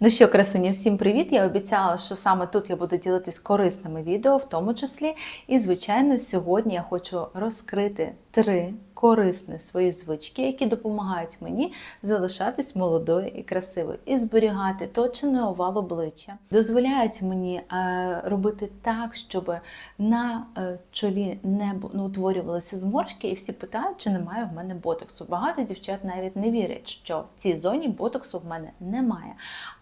Ну що, красуні, всім привіт! Я обіцяла, що саме тут я буду ділитись корисними відео, в тому числі. І, звичайно, сьогодні я хочу розкрити три корисні свої звички, які допомагають мені залишатись молодою і красивою, і зберігати точений овал обличчя, дозволяють мені е, робити так, щоб на е, чолі не утворювалися зморшки, і всі питають, чи немає в мене ботоксу. Багато дівчат навіть не вірять, що в цій зоні ботоксу в мене немає.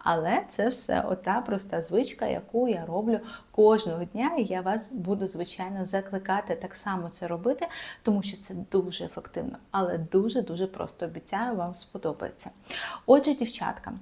Але це все ота проста звичка, яку я роблю кожного дня, і я вас буду, звичайно, закликати так само це робити, тому що це дуже ефективно, але дуже-дуже просто обіцяю, вам сподобається. Отже, дівчатка,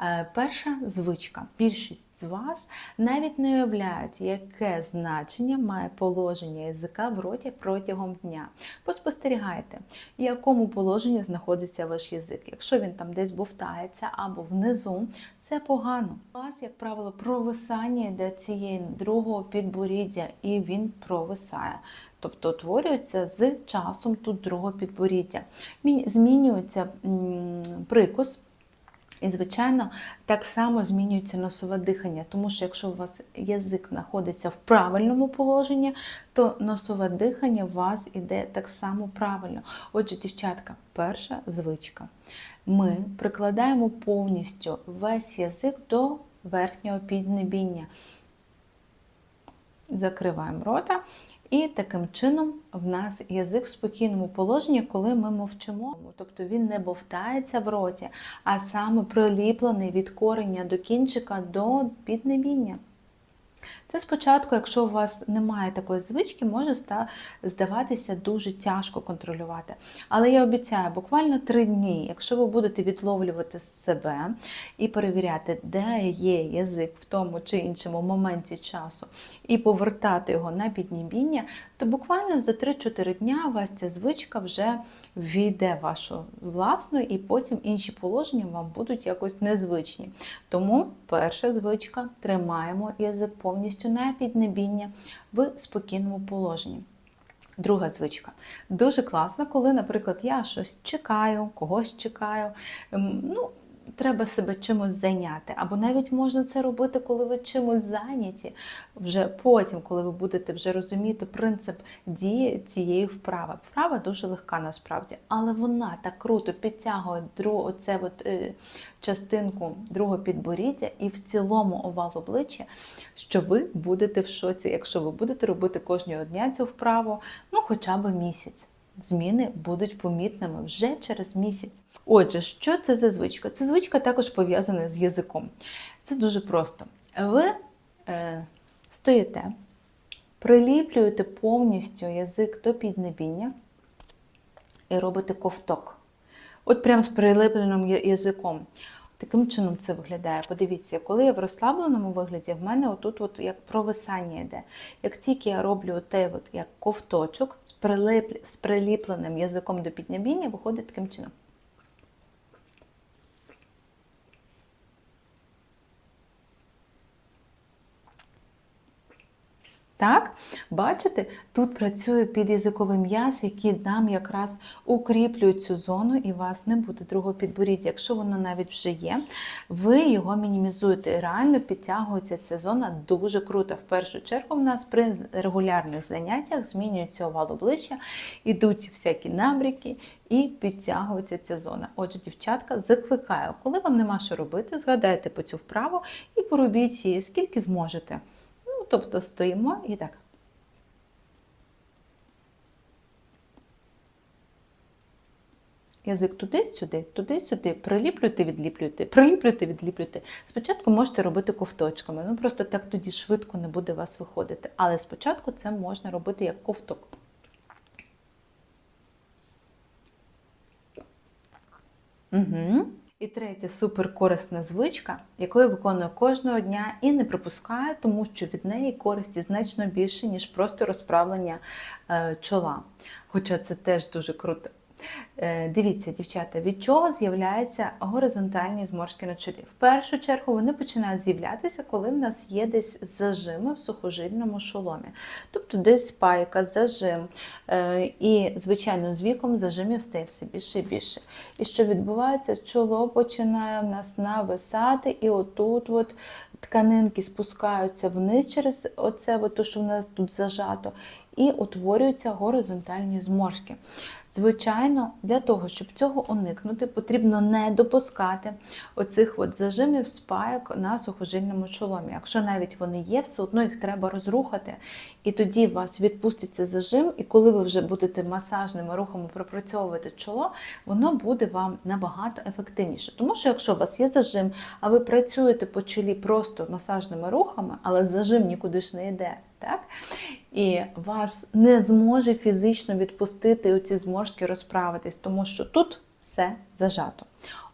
е, перша звичка. Більшість з вас навіть не уявляють, яке значення має положення язика в роті протягом дня. Поспостерігайте, в якому положенні знаходиться ваш язик. Якщо він там десь бовтається або внизу, це погано. У вас, як правило, провисання йде цієї другого підборіддя, і він провисає. Тобто утворюється з часом тут другого підборіддя. Змінюється прикус. І, звичайно, так само змінюється носове дихання, тому що якщо у вас язик знаходиться в правильному положенні, то носове дихання у вас іде так само правильно. Отже, дівчатка, перша звичка. Ми прикладаємо повністю весь язик до верхнього піднебіння. Закриваємо рота. І таким чином в нас язик в спокійному положенні, коли ми мовчимо. Тобто він не бовтається в роті, а саме приліплений від корення до кінчика до піднебіння. Це спочатку, якщо у вас немає такої звички, може здаватися дуже тяжко контролювати. Але я обіцяю, буквально три дні, якщо ви будете відловлювати себе і перевіряти, де є язик в тому чи іншому моменті часу, і повертати його на піднебіння, то буквально за 3-4 дня у вас ця звичка вже війде вашу власну, і потім інші положення вам будуть якось незвичні. Тому перша звичка тримаємо язик повністю на піднебіння в спокійному положенні. Друга звичка. Дуже класна, коли, наприклад, я щось чекаю, когось чекаю. ем, Ну, треба себе чимось зайняти. Або навіть можна це робити, коли ви чимось зайняті. Вже потім, коли ви будете вже розуміти принцип дії цієї вправи. Вправа дуже легка насправді, але вона так круто підтягує дру- оце от, е, частинку другого підборіддя і в цілому овал обличчя, що ви будете в шоці, якщо ви будете робити кожного дня цю вправу, ну хоча б місяць. Зміни будуть помітними вже через місяць. Отже, що це за звичка? Це звичка також пов'язана з язиком. Це дуже просто. Ви е, стоїте, приліплюєте повністю язик до піднебіння і робите ковток. От прямо з прилипленим язиком. Таким чином це виглядає. Подивіться, коли я в розслабленому вигляді, в мене отут от як провисання йде. Як тільки я роблю той от як ковточок з приліпленим язиком до піднябіння, виходить таким чином. Так, бачите, тут працює підязиковий м'яз, який нам якраз укріплює цю зону, і вас не буде другого підборіддя. Якщо воно навіть вже є, ви його мінімізуєте. І реально підтягується ця зона дуже круто. В першу чергу в нас при регулярних заняттях змінюється овал обличчя, ідуть всякі набріки і підтягується ця зона. Отже, дівчатка, закликаю, коли вам нема що робити, згадайте по цю вправу і поробіть її скільки зможете. Тобто стоїмо і так. Язик туди-сюди, туди-сюди, приліплюйте, відліплюйте, приліплюйте, відліплюйте. Спочатку можете робити ковточками, ну просто так тоді швидко не буде вас виходити. Але спочатку це можна робити як ковток. Угу. І третя суперкорисна звичка, яку я виконую кожного дня і не пропускаю, тому що від неї користі значно більше, ніж просто розправлення е, чола. Хоча це теж дуже круто. Е, Дивіться, дівчата, від чого з'являються горизонтальні зморшки на чолі? В першу чергу вони починають з'являтися, коли в нас є десь зажими в сухожильному шоломі. Тобто десь спайка, зажим. Е, І, звичайно, з віком зажимів стає все більше і більше. І що відбувається? Чоло починає в нас нависати, і отут от тканинки спускаються вниз через оце, от, то, що в нас тут зажато, і утворюються горизонтальні зморшки. Звичайно, для того, щоб цього уникнути, потрібно не допускати оцих от зажимів спайок на сухожильному чоломі. Якщо навіть вони є, все одно їх треба розрухати, і тоді у вас відпуститься зажим, і коли ви вже будете масажними рухами пропрацьовувати чоло, воно буде вам набагато ефективніше. Тому що якщо у вас є зажим, а ви працюєте по чолі просто масажними рухами, але зажим нікуди ж не йде. Так? І вас не зможе фізично відпустити у ці зморшки розправитись, тому що тут все зажато.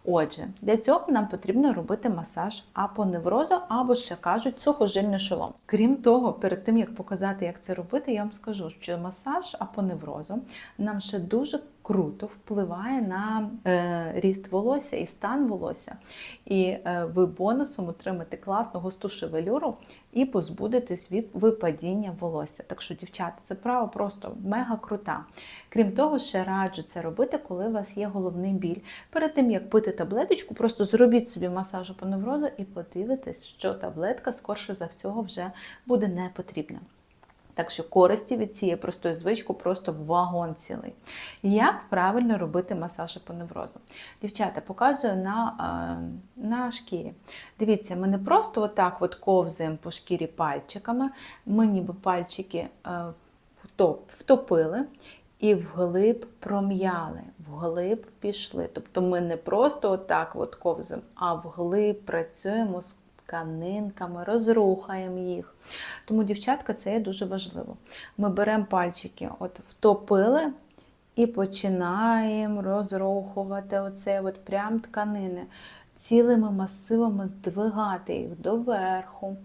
Отже, для цього нам потрібно робити масаж апоневрозу або ще кажуть сухожильний шолом. Крім того, перед тим як показати, як це робити, я вам скажу, що масаж апоневрозу нам ще дуже круто впливає на е, ріст волосся і стан волосся. І е, ви бонусом отримаєте класну густу шевелюру і позбудетесь від випадіння волосся. Так що, дівчата, це право просто мега крута. Крім того, ще раджу це робити, коли у вас є головний біль. Перед тим, як пити таблеточку, просто зробіть собі масаж апоневрозу і подивитесь, що таблетка, скорше за всього, вже буде не потрібна. Так що користі від цієї простої звички просто вагон цілий. Як правильно робити масаж апоневрозу? Дівчата, показую на, е, на шкірі. Дивіться, ми не просто отак от ковзаємо по шкірі пальчиками, ми ніби пальчики е, втоп- втопили і вглиб пром'яли, вглиб пішли. Тобто ми не просто отак от ковзаємо, а вглиб працюємо з тканинками, розрухаємо їх. Тому, дівчатка, це є дуже важливо. Ми беремо пальчики, от втопили і починаємо розрухувати оце от прям тканини. Цілими масивами здвигати їх доверху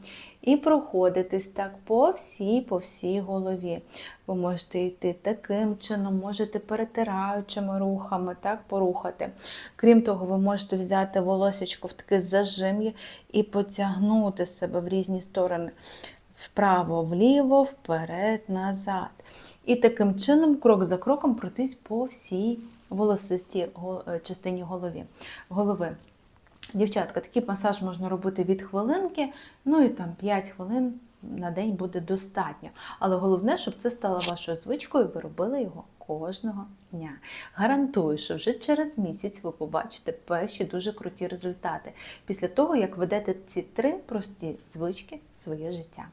і проходитись так по всій, по всій голові. Ви можете йти таким чином, можете перетираючими рухами так порухати. Крім того, ви можете взяти волосечко в таке зажим'я і потягнути себе в різні сторони. Вправо, вліво, вперед, назад. І таким чином, крок за кроком, пройтись по всій волосистій е, частині голови. Дівчатка, такий масаж можна робити від хвилинки, ну і там 5 хвилин на день буде достатньо. Але головне, щоб це стало вашою звичкою, ви робили його кожного дня. Гарантую, що вже через місяць ви побачите перші дуже круті результати після того, як ведете ці три прості звички в своє життя.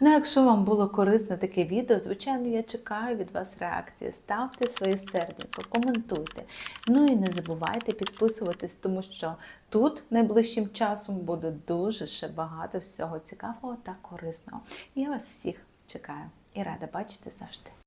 Ну, якщо вам було корисне таке відео, звичайно, я чекаю від вас реакції. Ставте свої серденько, коментуйте. Ну і не забувайте підписуватись, тому що тут найближчим часом буде дуже ще багато всього цікавого та корисного. Я вас всіх чекаю і рада бачити завжди.